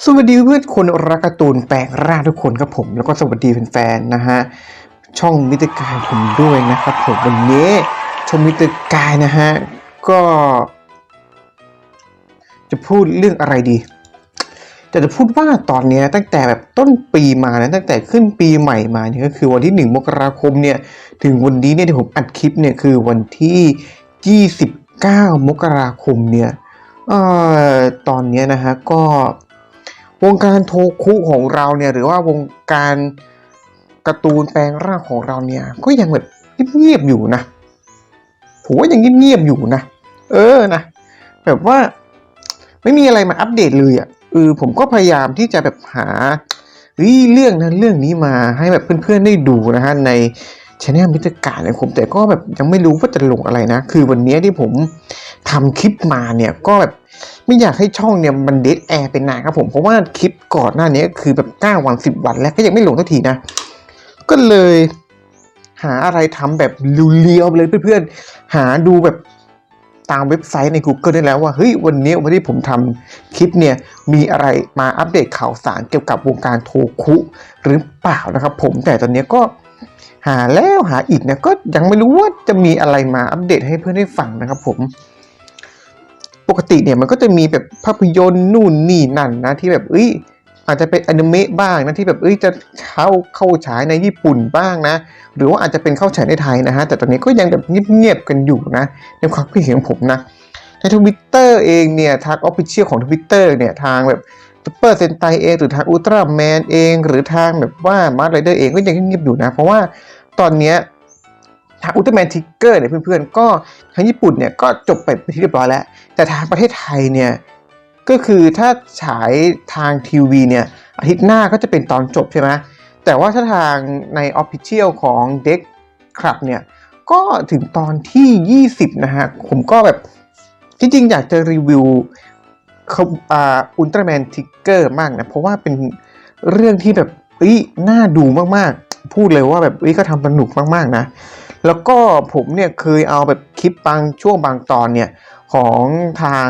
สวัสดีเพื่อนคนรักการ์ตูนแปลงร่างทุกคนครับผม แล้วก็สวัสดีแฟนๆนะฮะช่องมิตรกายผมด้วยนะครับผมวันนี้ช่องมิตรกายนะฮะก็ จะพูดเรื่องอะไรดีแต่จะพูดว่าตอนนี้ตั้งแต่แบบต้นปีมานะตั้งแต่ขึ้นปีใหม่มาเนี่ยก็คือวันที่ 1 มกราคมเนี่ยถึงวันนี้เนี่ยที่ผมอัดคลิปเนี่ยคือวันที่ 29 มกราคมเนี่ยเอ่อตอนนี้นะฮะก็ วงการโทคุของเราเนี่ย หรือว่าวงการการ์ตูนแปลงร่างของเราเนี่ย ก็ยังแบบเงียบๆอยู่นะผมว่ายังเงียบๆอยู่นะเออนะแบบว่าไม่มีอะไรมาอัปเดตเลยอะเออผมก็พยายามที่จะแบบหาเรื่องนั้นเรื่องนี้มาให้แบบเพื่อนๆได้ดูนะฮะในช anel มิตรการเนี่ยผมแต่ก็แบบยังไม่รู้ว่าจะลงอะไรนะ คือวันนี้ที่ผมทำคลิปมาเนี่ยก็แบบ ไม่อยากให้ช่องเนี่ยมันเดทแอร์เป็นนานครับผมเพราะว่าคลิปก่อนหน้านี้คือแบบ9วัน10 วันแล้วก็ยังไม่ลงทันทีนะ ก็เลยหาอะไรทำแบบเรียวๆไปเลยเพื่อนๆ หาดูแบบตามเว็บไซต์ใน Google ได้แล้วว่าเฮ้ยวันนี้วันที่ผมทำคลิปเนี่ยมีอะไรมาอัปเดตข่าวสารเกี่ยวกับวงการโทคุหรือเปล่านะครับผมแต่ตอนนี้ก็หาแล้วหาอีกนี่ยก็ยังไม่รู้ว่าจะมีอะไรมาอัปเดตให้เพื่อนได้ฟังนะครับผม ปกติเนี่ยมันก็จะมีแบบภาพยนตร์นู่นนี่นั่นนะที่แบบเอ้ยอาจจะเป็นอนิเมะบ้างนะที่แบบเอ้ยจะเข้าเข้าฉายในญี่ปุ่นบ้างนะ หรือว่าอาจจะเป็นเข้าฉายในไทยนะฮะแต่ตอนนี้ก็ยังแบบเงียบๆกันอยู่นะในความคิดเห็นของผมนะในทวิตเตอร์เองเนี่ยทางออฟฟิเชียลของทวิตเตอร์เนี่ยทางแบบซูเปอร์เซนไตเองหรือทางอุลตร้าแมนเอง หรือทางแบบว่ามาร์ไรเดอร์เองก็ยังเงียบอยู่นะ เพราะว่าตอนเนี้ย ทางอุลตร้าแมนทิกเกอร์เนี่ยเพื่อนๆ ก็ทางญี่ปุ่นเนี่ยก็จบไปเป็นที่เรียบร้อยแล้ว แต่ทางประเทศไทยเนี่ยก็คือถ้าฉายทางทีวีเนี่ยอาทิตย์หน้าก็จะเป็นตอนจบใช่ไหมแต่ว่าถ้าทางในออฟฟิเชียลของเด็กครับเนี่ยก็ถึงตอนที่ 20 นะฮะ ผมก็แบบจริงๆ อยากจะรีวิวอุลตร้าแมนทิกเกอร์มากนะ เพราะว่าเป็นเรื่องที่แบบเอ้ยน่าดูมากๆ พูดเลยว่าแบบเอ้ยก็ทำสนุกมากๆนะ แล้วก็ผมเนี่ยเคยเอาแบบคลิปบางช่วงบางตอนเนี่ยของทาง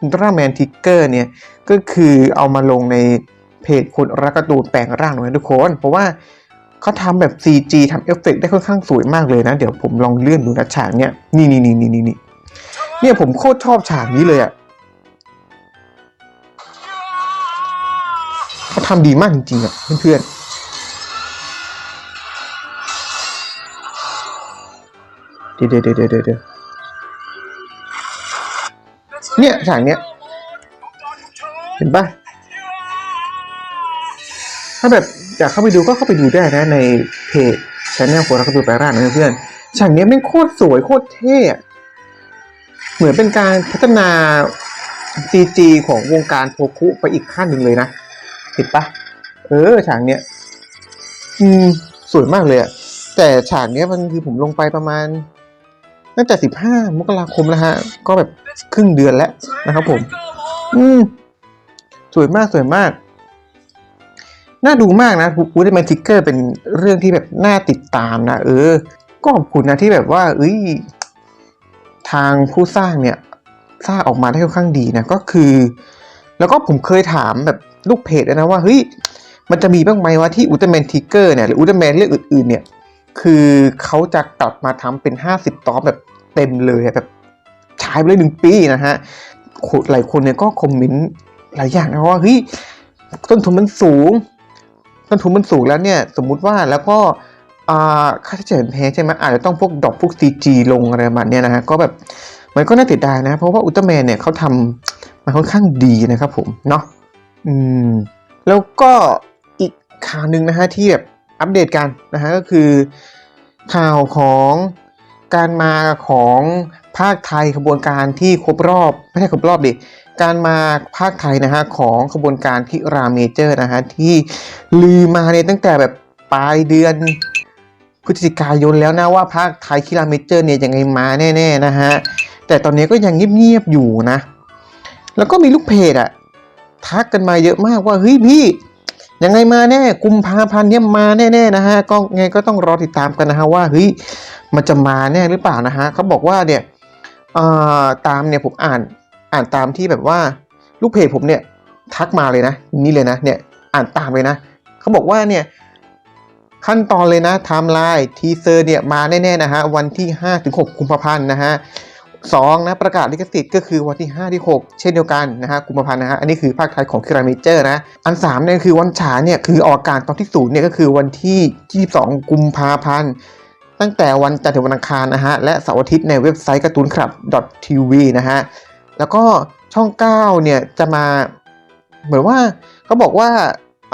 อุลตร้าแมนทิกเกอร์เนี่ยก็คือเอามาลงในเพจคนรักการ์ตูนแปลงร่างหน่อยนะทุกคน เพราะว่าเขาทำแบบ CG ทำเอฟเฟกต์ได้ค่อนข้างสวยมากเลยนะ เดี๋ยวผมลองเลื่อนดูนะฉากเนี้ยนี่นี่นี่นี่นี่นี่เนี่ยผมโคตรชอบฉากนี้เลยอะ่ะเขาทำดีมากจริงๆอะ่ะเพื่อนๆ เดี๋ยวเดี๋ยวเดี๋ยวเดี๋ยวเนี่ยฉากเนี้ย เห็นปะถ้าแบบอยากเข้าไปดูก็เข้าไปดูได้นะในเพจช anel โครักการ์ตูแปลร่างนะเพื่อนฉากเนี้ยแม่โคตรสวยโคตรเท่เหมือนเป็นการพัฒนา CG ของวงการโทคุไปอีกขั้นหนึ่งเลยนะเห็นปะเออฉากเนี้ย อืม สวยมากเลยอะแต่ฉากเนี้ยมันคือผมลงไปประมาณ ตั้งแต่สิบห้ามกราคมแล้วฮะ ก็แบบครึ่งเดือนแล้วนะครับผม อืม สวยมากสวยมาก น่าดูมากนะวูดแมนทิกเกอร์เป็นเรื่องที่แบบน่าติดตามนะ เออ ก็ขอบคุณนะที่แบบว่า เอ้ย ทางผู้สร้างเนี่ย สร้างออกมาได้ค่อนข้างดีนะ ก็คือ แล้วก็ผมเคยถามแบบลูกเพจด้วยนะว่าเฮ้ย มันจะมีบ้างไหมว่าที่อุลตร้าแมนทิกเกอร์เนี่ยหรืออุลตร้าแมนเรื่องอื่นๆเนี่ยคือเขาจะกลับมาทำเป็นห้าสิบตอนแบบ เต็มเลยแบบฉายไปเลยหนึ่งปีนะฮะหลายคนเนี่ยก็คอมเมนต์หลายอย่างนะว่าเฮ้ยต้นทุนมันสูง ต้นทุนมันสูงแล้วเนี่ยสมมุติว่าแล้วก็ค่าใช้จ่ายแพงใช่ไหมอาจจะต้องพวกดอกพวก CG ลงอะไรประมาณเนี้ยนะฮะก็แบบมันก็น่าติดดายนะ เพราะว่าอุลตร้าแมนเนี่ยเขาทำมันค่อนข้างดีนะครับผมเนาะอืมแล้วก็อีกข่าวหนึ่งนะฮะที่แบบอัปเดตกันนะฮะก็คือข่าวของ การมาของภาคไทยขบวนการที่ครบรอบไม่ใช่ครบรอบดิการมาภาคไทยนะฮะของขบวนการที่ราเมเจอร์นะฮะที่ลือมาเนี่ยตั้งแต่แบบปลายเดือนพฤศจิกายนแล้วนะว่าภาคไทยคิราเมเจอร์เนี่ยยังไงมาแน่ๆนะฮะแต่ตอนนี้ก็ยังเงียบๆอยู่นะ แล้วก็มีลูกเพจอะทักกันมาเยอะมากว่าเฮ้ยพี่ ยังไงมาแน่กุมภาพันธ์เนี่ยมาแน่ๆนะฮะก็ไงก็ต้องรอติดตามกันนะฮะว่าเฮ้ยมันจะมาแน่หรือเปล่านะฮะเขาบอกว่าเนี่ยตามเนี่ยผมอ่านอ่านตามที่แบบว่าลูกเพจผมเนี่ยทักมาเลยนะ นี่เลยนะเนี่ยอ่านตามเลยนะเขาบอกว่าเนี่ยขั้นตอนเลยนะไทม์ไลน์ทีเซอร์เนี่ยมาแน่ๆนะฮะวันที่ 5-6 กุมภาพันธ์นะฮะ สองนะประกาศลิขสิทธิ์ก็คือวันที่ 5 ที่ 6 เช่นเดียวกันนะฮะกุมภาพันธ์นะฮะอันนี้คือภาคไทยของคิราเมเจอร์นะ อัน3เนี่ยคือวันฉายเนี่ยคือออกอากาศตอนที่ศูนย์เนี่ยก็คือวันที่ 22 กุมภาพันธ์ตั้งแต่วันจันทร์ถึงวันอังคารนะฮะและเสาร์อาทิตย์ในเว็บไซต์การ์ตูนคลับ .tv นะฮะแล้วก็ช่อง 9 เนี่ยจะมาเหมือนว่าเขาบอกว่า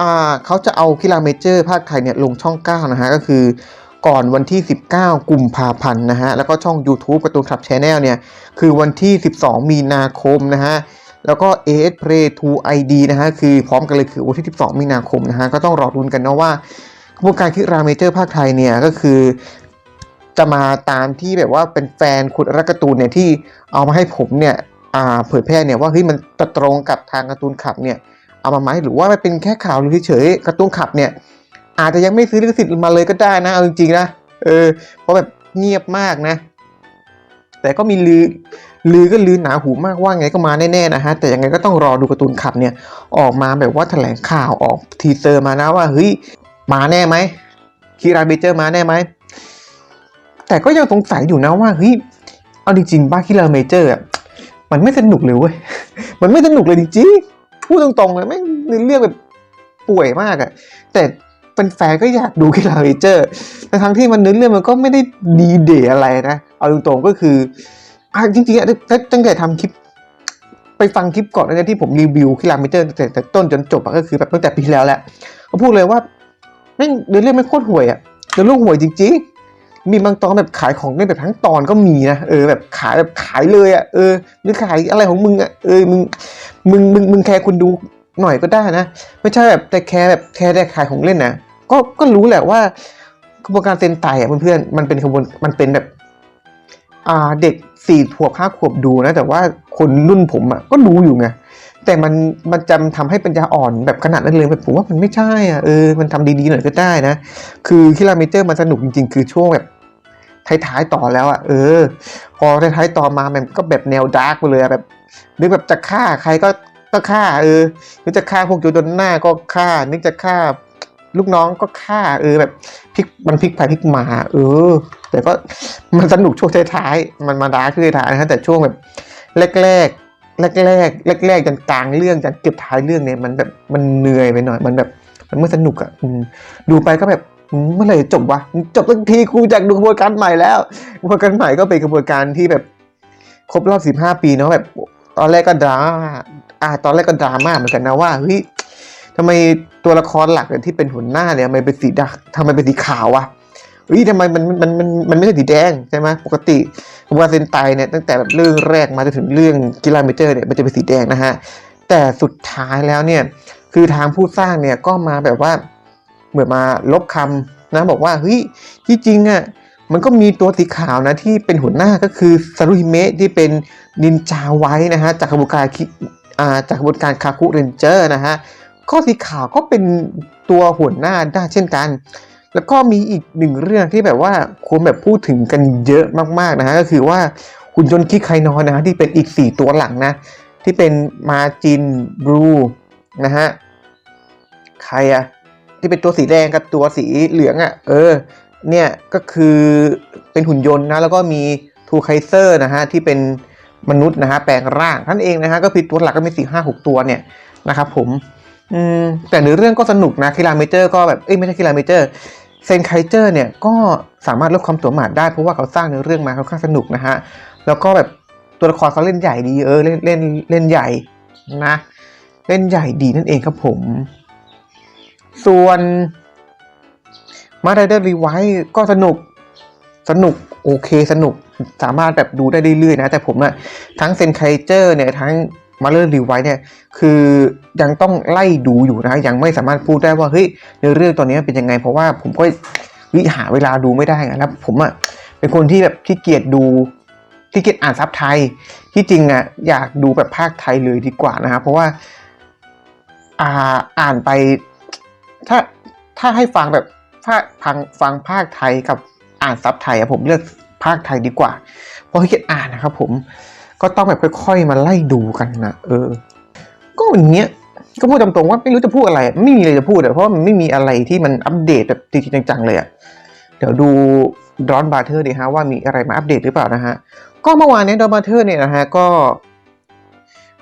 อ่าเขาจะเอากีฬาเมเจอร์ภาคไทยเนี่ยลงช่อง 9 นะฮะก็คือ ก่อนวันที่ 19 กุมภาพันธ์นะฮะ แล้วก็ช่อง YouTube กร์ตูนคลับแช n แนลเนี่ย คือวันที่ 12 มีนาคมนะฮะ แล้วก็ AS Play 2 ID นะฮะ คือพร้อมกันเลยคือวันที่ 12 มีนาคมนะฮะ ก็ต้องรอรุนกันนะว่ากระบวนการคิดราเมเจอร์ภาคไทยเนี่ยก็คือจะมาตามที่แบบว่าเป็นแฟนคุณรักการ์ตูนเนี่ยที่เอามาให้ผมเนี่ยเผยแพร่เนี่ยว่าเฮ้ยมันตรงกับทางการ์ตูนขับเนี่ยเอามาไหมหรือว่ามันเป็นแค่ข่าวลือเฉยๆการ์ตูนขับเนี่ย อาจจะยังไม่ซื้อลิขสิทธิ์มาเลยก็ได้นะเอาจริงๆนะเออเพราะแบบเงียบมากนะ แต่ก็มีลือลือก็ลือหนาหูมากว่าไงก็มาแน่ๆนะฮะแต่ยังไงก็ต้องรอดูการ์ตูนขับเนี่ย ออกมาแบบว่าแถลงข่าวออกทีเซอร์มานะว่าเฮ้ยมาแน่ไหมคีราเบเจอร์มาแน่ไหมแต่ก็ยังสงสัยอยู่นะว่าเฮ้ยเอาจริงๆบ้าคิลาเมเจอร์อะมันไม่สนุกเลยเว้ยมันไม่สนุกเลยจริงๆพูดตรงๆเลยไม่เรื่องแบบป่วยมากอะแต่ เป็นแฟนก็อยากดูคิลาเมเจอร์แต่ทั้งที่มันเนื้อเรื่องมันก็ไม่ได้ดีเดอะไรนะ เอาตรงๆก็คืออะจริงๆอะตั้งตั้งแต่ทำคลิป ไปฟังคลิปก่อนนะที่ผมรีวิวคิลาเมเจอร์แต่แต่ต้นจนจบอะก็คือแบบตั้งแต่ปีแล้วแหละก็พูดเลยว่าม่เนื้อเรื่องไม่โคตรห่วยอะเนื้อเรื่องห่วยจริงๆ มีบางตอนแบบขายของได้แบบทั้งตอนก็มีนะ เออแบบขายแบบขายเลยอะ่ะ เออหรือขายอะไรของมึงอะ่ะ เออมึงมึงมึงมึงแคร์คนดู หน่อยก็ได้นะ ไม่ใช่แบบแต่แคร์แบบแคร์แต่ขายของเล่นนะก็ก็รู้แหละว่ากระบวนการเซนไตอะเพื่อนๆมันเป็นกระบวนมันเป็นแบบอ่าเด็กสี่ขวบห้าขวบดูนะ แต่ว่าคนรุ่นผมอะก็รู้อยู่ไงแต่มันมันจำทำให้ปัญญาอ่อนแบบขนาดนั้นเลยแบบผมว่ามันไม่ใช่อะเออมันทำดีๆหน่อยก็ได้นะ คือคิราเมเจอร์มันสนุกจริง ๆ คือช่วงแบบท้ายๆต่อแล้วอะเออ พอท้ายๆต่อมามันก็แบบแนวดาร์กไปเลยแบบนึกแบบจะฆ่าใครก็ ก็ฆ่าเออนึกจะฆ่าพวกโจโดนหน้าก็ฆ่า นึกจะฆ่าลูกน้องก็ฆ่าเออแบบพลิกมันพลิกไปพลิกมา เออ แต่ก็มันสนุกช่วงท้ายๆมันมาดาร์กช่วงท้ายนะฮะแต่ช่วงแบบแรกๆแรกๆแรกๆจนกลางเรื่องจนเก็บท้ายเรื่องเนี่ยมันแบบมันเหนื่อยไปหน่อยมันแบบ มันไม่สนุกอะดูไปก็แบบเมื่อไหร่จบวะจบสักทีกูอยากดูกระบวนการใหม่แล้วกระบวนการใหม่ก็เป็นกระบวนการที่แบบ ครบรอบ15ปีเนาะแบบ ตอนแรกก็ดราม่าอ่าตอนแรกก็ดราม่าเหมือนกันนะว่าเฮ้ยทำไมตัวละครหลักที่เป็นหัวหน้าเนี่ยทำไมเป็นสีดำทำไมเป็นสีขาววะเฮ้ยทำไมมันมันมันมันไม่ใช่สีแดงใช่ไหมปกติกระบวาเซนไตเนี่ยตั้งแต่แบบเรื่องแรกมาจนถึงเรื่องกีฬาเมเจอร์เนี่ยมันจะเป็นสีแดงนะฮะแต่สุดท้ายแล้วเนี่ยคือทางผู้สร้างเนี่ยก็มาแบบว่าเหมือนมาลบคำนะบอกว่าเฮ้ยที่จริงอะ มันก็มีตัวสีขาวนะที่เป็นหัวหน้าก็คือซารุฮิเมะที่เป็นนินจาไว้นะฮะจากขบวนการคิอ่าจากขบวนการคาคุเรนเจอร์นะฮะข้อสีขาวก็เป็นตัวหัวหน้าได้เช่นกัน แล้วก็มีอีกหนึ่งเรื่องที่แบบว่าคนแบบพูดถึงกันเยอะมากๆนะฮะก็คือว่าหุ่นยนต์คิไคนอนนะฮะที่เป็นอีก 4 ตัวหลังนะ ที่เป็นมาจินบลูนะฮะใครอะที่เป็นตัวสีแดงกับตัวสีเหลืองอะเออ เนี่ยก็คือเป็นหุ่นยนต์นะแล้วก็มีทูไคเซอร์นะฮะที่เป็นมนุษย์นะฮะแปลงร่างท่านเองนะฮะก็คือตัวหลักก็มีสี่ห้าหกตัวเนี่ยนะครับผมอืมแต่ในเรื่องก็สนุกนะคิราเมเจอร์ก็แบบเอ้ยไม่ใช่คิราเมเจอร์เซนไคเจอร์เนี่ยก็สามารถลดความตัวหมาดได้เพราะว่าเขาสร้างเนื้อเรื่องมาค่อนข้างสนุกนะฮะแล้วก็แบบตัวละครเขาเล่นใหญ่ดีเออเล่นเล่นเล่นใหญ่นะ เล่นใหญ่ดีนั่นเองครับผม ส่วน มาไดเดอร์รีไวก็สนุกสนุกโอเคสนุกสามารถแบบดูได้เรื่อยๆนะ แต่ผมอะทั้งเซนไคเจอร์เนี่ยทั้งมาเลอร์รีไวเนี่ยคือยังต้องไล่ดูอยู่นะ ยังไม่สามารถพูดได้ว่าเฮ้ยในเรื่องตอนนี้เป็นยังไง เพราะว่าผมก็วิหาเวลาดูไม่ได้ไงแล้วผมอะเป็นคนที่แบบขี้เกียจดูขี้เกียจอ่านซับไทย ที่จริงอะอยากดูแบบภาคไทยเลยดีกว่านะครับเพราะว่าอ่าอ่านไปถ้าถ้าให้ฟังแบบ ภาคฟังฟังภาคไทยกับอ่านซับไทยอะผมเลือกภาคไทยดีกว่า เพราะขี้เกียจอ่านนะครับผมก็ต้องแบบค่อยๆ มาไล่ดูกันนะเออ ก็วันเนี้ยก็พูดตรงๆว่าไม่รู้จะพูดอะไร ไม่มีอะไรจะพูดอะเพราะมันไม่มีอะไรที่มันอัปเดตแบบจริงๆจังๆเลยอะเดี๋ยวดูดอนบาร์เทอร์ดีฮะว่ามีอะไรมาอัปเดตหรือเปล่านะฮะ ก็เมื่อวานนี้ดอนบาร์เทอร์เนี่ยนะฮะก็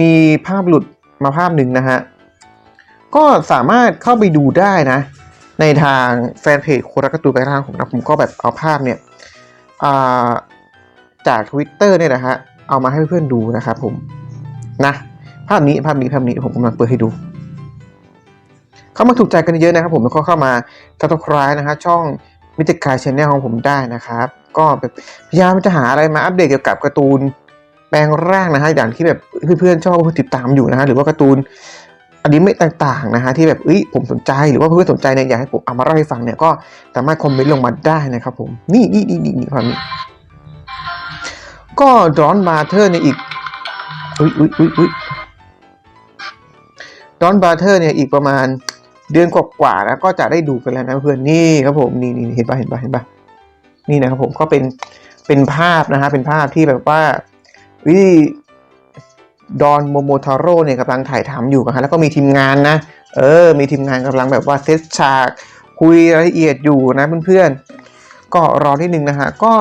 มีภาพหลุดมาภาพหนึ่งนะฮะ ก็สามารถเข้าไปดูได้นะ ในทางแฟนเพจโครักการ์ตูนไปทางผมนะผมก็แบบเอาภาพเนี่ยอ่าจาก Twitter เนี่ยนะฮะเอามาให้เพื่อนดูนะครับผมนะภาพนี้ภาพนี้ภาพนี้ผมกำลังเปิดให้ดู เข้ามาถูกใจกันเยอะนะครับผมแล้วก็เข้ามา subscribe นะฮะช่องมิตรกายชแนลของผมได้นะครับ ก็แบบพยายามจะหาอะไรมาอัปเดตเกี่ยวกับการ์ตูนแปลงร่างนะฮะอย่างที่แบบเพื่อนๆชอบติดตามอยู่นะฮะหรือว่าการ์ตูน อนิเมะต่างๆนะฮะที่แบบเอ้ยผมสนใจหรือว่าเพื่อนๆสนใจเนี่ยอยากให้ผมเอามาเล่าให้ฟังเนี่ยก็สามารถคอมเมนต์ลงมาได้นะครับผมนี่นี่นี่นี่นี่ความนี้ก็ดอนมาเธอร์ในยอีกอุ้ยอุ้ยอุ้ยอุ้ยดอนบาเทอร์เนี่ยอีกประมาณเดือนกว่าๆแล้วก็จะได้ดูกันแล้วนะเพื่อนนี่ครับผมนี่นี่เห็นปะเห็นปะเห็นปะนี่นะครับผมก็เป็นเป็นภาพนะฮะเป็นภาพที่แบบว่าวิ ดอนโมโมทาโร่เนี่ยกำลังถ่ายทำอยู่นะฮะแล้วก็มีทีมงานนะ เออ มีทีมงานกำลังแบบว่าเซตฉาก คุยรายละเอียดอยู่นะเพื่อนๆ ก็รอที่หนึ่งนะฮะ ก็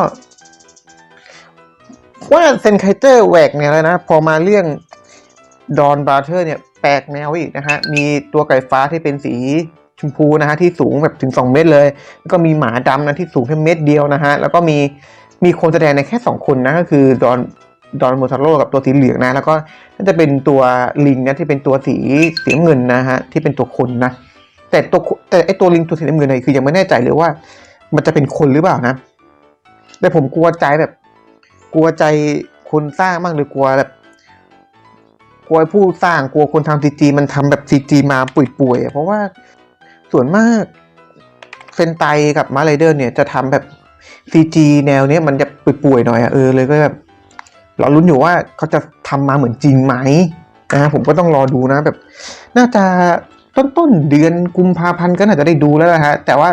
ว่าเซนไคเตอร์แหวกแนวแล้วนะ พอมาเรื่องดอนบราเธอร์เนี่ยแปลกแนวอีกนะฮะ มีตัวไก่ฟ้าที่เป็นสีชมพูนะฮะที่สูงแบบถึง 2 เมตรเลย แล้วก็มีหมาดำนะที่สูงแค่เมตรเดียวนะฮะ แล้วก็มีมีคนแสดงในแค่ 2 คนนะก็คือดอน ดอนโมทาโร่กับตัวสีเหลืองนะ แล้วก็น่าจะเป็นตัวลิงนะที่เป็นตัวสีสีเงินนะฮะที่เป็นตัวคนนะ แต่ตัวแต่ไอตัวลิงตัวสีน้ำเงินเนี่ยคือยังไม่แน่ใจเลยว่า มันจะเป็นคนหรือเปล่านะ แต่ผมกลัวใจแบบ กลัวใจคนสร้างมากหรือกลัวแบบกลัวผู้สร้างกลัวคนทำซีจีมันทำแบบซีจีมาป่วยๆเพราะว่าส่วนมากเซนไตกับมาไรเดอร์เนี่ยจะทำแบบซีจีแนวเนี้ยมันจะป่วยๆหน่อยอะเออเลยก็แบบ เราลุ้นอยู่ว่าเขาจะทำมาเหมือนจริงไหมนะผมก็ต้องรอดูนะแบบ น่าจะต้นต้นเดือนกุมภาพันธ์ก็น่าจะได้ดูแล้วนะฮะแต่ว่า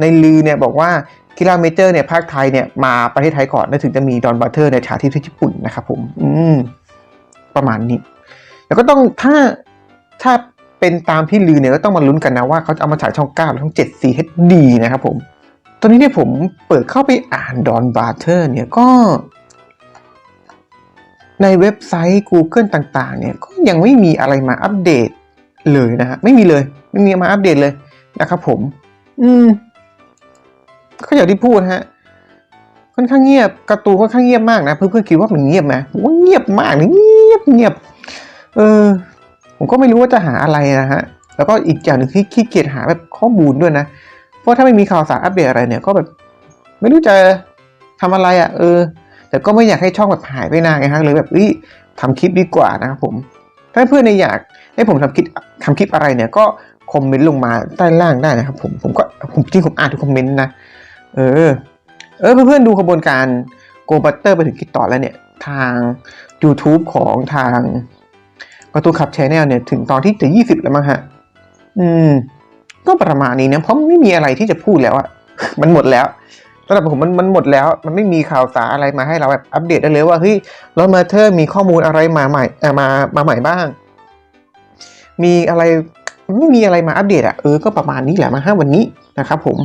ในลือเนี่ยบอกว่าคิราเมเจอร์เนี่ยภาคไทยเนี่ยมาประเทศไทยก่อนแล้วถึงจะมีดอนบัตเทอร์ในฉายที่ที่ญี่ปุ่นนะครับผม อืม ประมาณนี้ แล้วก็ต้องถ้าถ้าเป็นตามที่ลือเนี่ยก็ต้องมาลุ้นกันนะว่าเขาจะเอามาฉายช่อง9หรือช่อง7 4 HD นะครับผม ตอนนี้เนี่ยผมเปิดเข้าไปอ่านดอนบัตเทอร์เนี่ยก็ ในเว็บไซต์ Google ต่างๆ เนี่ยก็ยังไม่มีอะไรมาอัปเดตเลยนะฮะไม่มีเลย ไม่มีมาอัปเดตเลยนะครับผม อืมก็อย่างที่พูดฮะค่อนข้างเงียบการ์ตูนค่อนข้างเงียบมากนะเพื่อนๆคิดว่ามันเงียบไหมว่าเงียบมากเลยเงียบเงียบ เออ ผมก็ไม่รู้ว่าจะหาอะไรนะฮะแล้วก็อีกอย่างหนึ่งที่ขี้เกียจหาแบบข้อมูลด้วยนะเพราะถ้าไม่มีข่าวสารอัปเดตอะไรเนี่ยก็แบบ ไม่รู้จะทำอะไรอะ่ะ เออ แต่ก็ไม่อยากให้ช่องแบบหายไปนานไงฮะเลยแบบเอ้ยทำคลิปดีกว่านะครับผม ถ้าเพื่อนในอยากให้ผมทำคลิปทำคลิปอะไรเนี่ยก็คอมเมนต์ลงมาใต้ล่างได้นะครับผมผมก็ผมที่ผมอ่านทุกคอมเมนต์นะเออ เออเพื่อนๆดูขบวนการโกบัตเตอร์ไปถึงคิดต่อแล้วเนี่ย ทาง YouTube ของทางประตูขับแชแนลเนี่ยถึงตอนที่จะยี่สิบแล้วมั้งฮะ อืม ก็ประมาณนี้นะเพราะไม่มีอะไรที่จะพูดแล้วอะมันหมดแล้ว สำหรับผมมันมันหมดแล้ว มันไม่มีข่าวสารอะไรมาให้เราแบบอัปเดตได้เลยว่าเฮ้ยรถมาเธอมีข้อมูลอะไรมาใหม่เออมามาใหม่บ้าง มีอะไรไม่มีอะไรมาอัปเดตอะเออก็ประมาณนี้แหละมาห้าวันนี้นะครับผม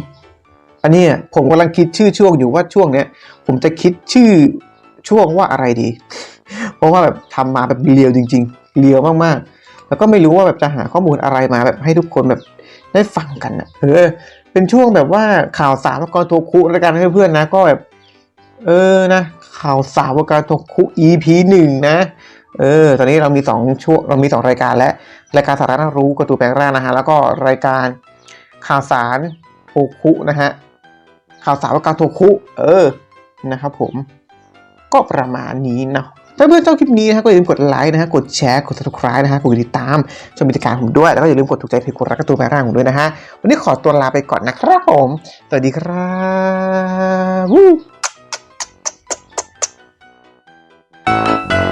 อันนี้ผมกำลังคิดชื่อช่วงอยู่ว่าช่วงเนี้ย ผมจะคิดชื่อช่วงว่าอะไรดี เพราะว่าแบบทำมาแบบเรียวจริง ๆ เรียวมากๆ แล้วก็ไม่รู้ว่าแบบจะหาข้อมูลอะไรมาแบบให้ทุกคนแบบได้ฟังกันอะเออ เป็นช่วงแบบว่าข่าวสารวกรโทคุแล้วกันเพื่อนๆนะ ก็แบบ เออนะ ข่าวสารวกรโทคุ EP หนึ่งนะ เออ ตอนนี้เรามีสองช่วงเรามีสองรายการแล้วรายการสาระน่ารู้กระตูแปลงร่างนะฮะแล้วก็รายการข่าวสารโทคุนะฮะข่าวสารวการโทคุ เออนะครับผม ก็ประมาณนี้เนาะ ถ้าเพื่อนชอบคลิปนี้นะฮะก็อย่าลืมกดไลค์นะฮะกดแชร์กด subscribe นะฮะกดติดตามชมกิจการผมด้วย แล้วก็อย่าลืมกดถูกใจเพจคนรักกระตูนแปลงร่างผมด้วยนะฮะวันนี้ขอตัวลาไปก่อนนะครับผมสวัสดีครับ